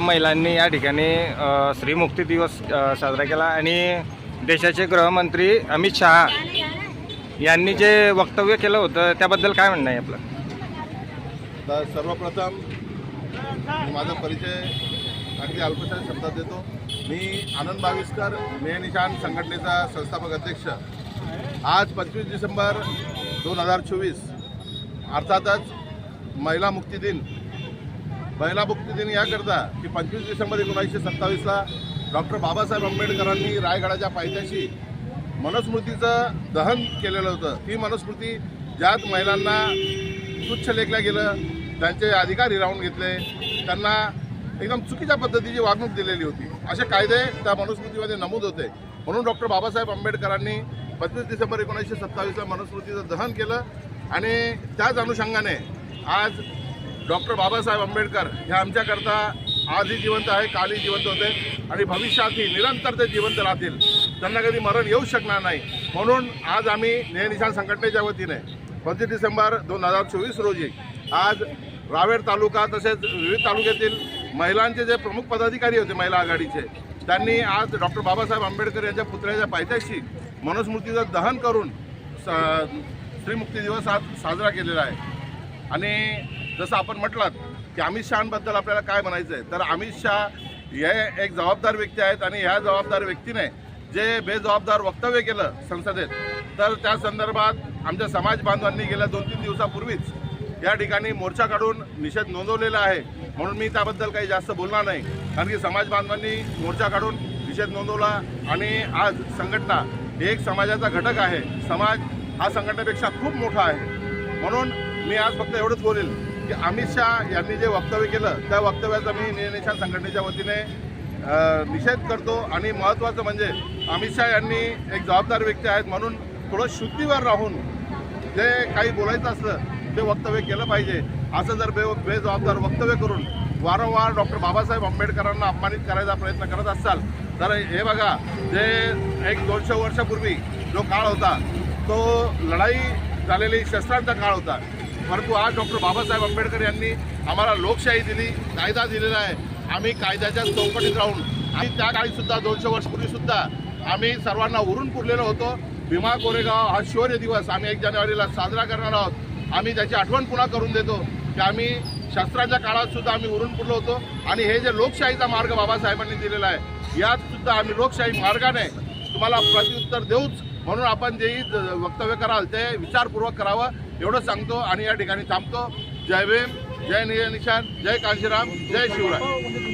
महिलांनी या ठिकाणी श्रीमुक्ती दिवस साजरा केला आणि देशाचे गृहमंत्री अमित शहा यांनी जे वक्तव्य केलं होतं त्याबद्दल काय म्हणणं आहे आपलं? सर्वप्रथम माझा परिचय अगदी अल्पशा शब्दात देतो. मी आनंद बाविस्कर मे निशान संघटनेचा संस्थापक अध्यक्ष. आज पंचवीस डिसेंबर दोन हजार चोवीस अर्थातच महिला मुक्ती दिन. महिला मुक्ती दिन याकरता की पंचवीस डिसेंबर एकोणीसशे सत्तावीसला डॉक्टर बाबासाहेब आंबेडकरांनी रायगडाच्या पायथ्याशी मनुस्मृतीचं दहन केलेलं होतं. ही मनुस्मृती ज्यात महिलांना तुच्छ लेखल्या गेलं त्यांचे अधिकार हिरावून घेतले त्यांना एकदम चुकीच्या पद्धतीची वागणूक दिलेली होती. असे कायदे त्या मनुस्मृतीमध्ये नमूद होते. म्हणून डॉक्टर बाबासाहेब आंबेडकरांनी पंचवीस डिसेंबर एकोणीसशे सत्तावीसला मनुस्मृतीचं दहन केलं आणि त्याच अनुषंगाने आज डॉक्टर बाबासाहेब आंबेडकर हे आमच्याकरता आजही जिवंत आहे कालही जिवंत होते आणि भविष्यातही निरंतर ते जिवंत राहतील. त्यांना कधी मरण येऊ शकणार नाही. म्हणून आज आम्ही नेहनिशान संघटनेच्या वतीने पंचवीस डिसेंबर दोन हजार चोवीस रोजी आज रावेर तालुका तसेच विविध तालुक्यातील महिलांचे जे प्रमुख पदाधिकारी होते महिला आघाडीचे त्यांनी आज डॉक्टर बाबासाहेब आंबेडकर यांच्या पुतळ्याच्या पायथ्याशी मनुस्मृतीचं दहन करून स- स्त्रीमुक्ती दिवस आज साजरा केलेला आहे. आणि जसं आपण म्हटलात की अमित शहाबद्दल आपल्याला काय म्हणायचं आहे तर अमित शहा हे एक जबाबदार व्यक्ती आहेत आणि ह्या जबाबदार व्यक्तीने जे बेजबाबदार वक्तव्य केलं संसदेत तर त्या संदर्भात आमच्या समाज बांधवांनी गेल्या दोन तीन दिवसापूर्वीच या ठिकाणी मोर्चा काढून निषेध नोंदवलेला आहे. म्हणून मी त्याबद्दल काही जास्त बोलणार नाही. कारण की समाज बांधवांनी मोर्चा काढून निषेध नोंदवला आणि आज संघटना हे एक समाजाचा घटक आहे. समाज हा संघटनेपेक्षा खूप मोठा आहे. म्हणून मी आज फक्त एवढंच बोलेल की अमित शहा यांनी जे वक्तव्य केलं त्या वक्तव्याचा मी निशान संघटनेच्या वतीने निषेध करतो. आणि महत्त्वाचं म्हणजे अमित शहा यांनी एक जबाबदार व्यक्ती आहेत. म्हणून थोडं शुद्धीवर राहून जे काही बोलायचं असलं ते वक्तव्य केलं पाहिजे. असं जर बे बेजबाबदार वक्तव्य करून वारंवार डॉक्टर बाबासाहेब आंबेडकरांना अपमानित करायचा प्रयत्न करत असाल तर हे बघा जे एक दोनशे वर्षापूर्वी जो काळ होता तो लढाई झालेली शस्त्रांचा काळ होता. परंतु आज डॉक्टर बाबासाहेब आंबेडकर यांनी आम्हाला लोकशाही दिली कायदा दिलेला आहे. आम्ही कायद्याच्या चौकटीत राहून आणि त्या काळीसुद्धा दोनशे वर्षपूर्वीसुद्धा आम्ही सर्वांना उरून पुरलेलो होतो. भीमा कोरेगाव हा शौर्य दिवस आम्ही एक जानेवारीला साजरा करणार आहोत. आम्ही त्याची आठवण पुन्हा करून देतो की आम्ही शस्त्राच्या काळात सुद्धा आम्ही उरून पुरलो होतो. आणि हे जे लोकशाहीचा मार्ग बाबासाहेबांनी दिलेला आहे यात सुद्धा आम्ही लोकशाही मार्गाने तुम्हाला प्रत्युत्तर देऊच. म्हणून आपण जेही वक्तव्य कराल ते विचारपूर्वक करावं. एवढं सांगतो आणि या ठिकाणी थांबतो. जय भीम जय निशान जय कांशीराम जय शिवराय.